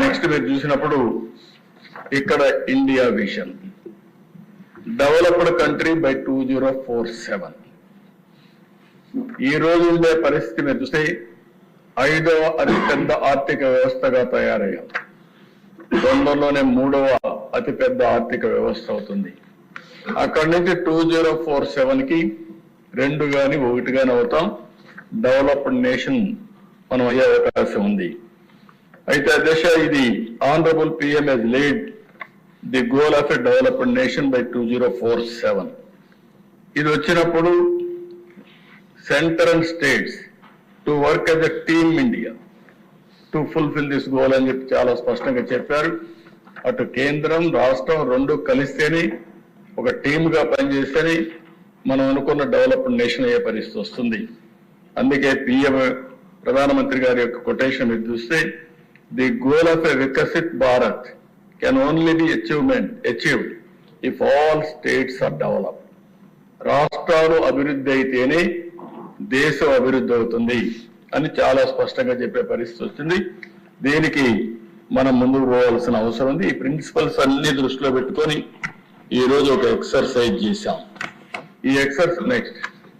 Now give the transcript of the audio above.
Next మీరు చూసినప్పుడు ఇక్కడ India vision developed country by two zero four seven ఈ రోజు ఉండే పరిస్థితి మీరు చూస్తే ఐదవ అతిపెద్ద ఆర్థిక వ్యవస్థగా తయారయ్యాం. తొందరలోనే మూడవ అతిపెద్ద ఆర్థిక వ్యవస్థ అవుతుంది. అక్కడి నుంచి టూ జీరో ఫోర్ సెవెన్కి రెండు గాని ఒకటి గాని అవుతాం. డెవలప్డ్ నేషన్ మనం అయ్యే అవకాశం ఉంది. అయితే అధ్యక్ష ఇది honourable PM as lead the goal of a developed nation by two zero four seven. ఇది వచ్చినప్పుడు centre and states to work as a team India to fulfil this goal అని చెప్పి చాలా స్పష్టంగా చెప్పారు. అటు కేంద్రం రాష్ట్రం రెండు కలిస్తేనే ఒక టీమ్గా పనిచేస్తేనే మనం అనుకున్న డెవలప్డ్ నేషన్ అయ్యే పరిస్థితి వస్తుంది. అందుకే పిఎం ప్రధానమంత్రి గారి యొక్క కొటేషన్ మీరు చూస్తే the goal of a Vikasit Bharat can only be achievement achieved if all states are develop రాష్ట్రాలు అభివృద్ధి అయితేనే దేశం అభివృద్ధి అవుతుంది అని చాలా స్పష్టంగా చెప్పే పరిస్థితి వచ్చింది. దీనికి మనం ముందుకు పోవాల్సిన అవసరం ఉంది. ఈ ప్రిన్సిపల్స్ అన్ని దృష్టిలో పెట్టుకొని ఈ రోజు ఒక ఎక్సర్సైజ్ చేశాం. ఈ ఎక్సర్సైజ్ నెక్స్ట్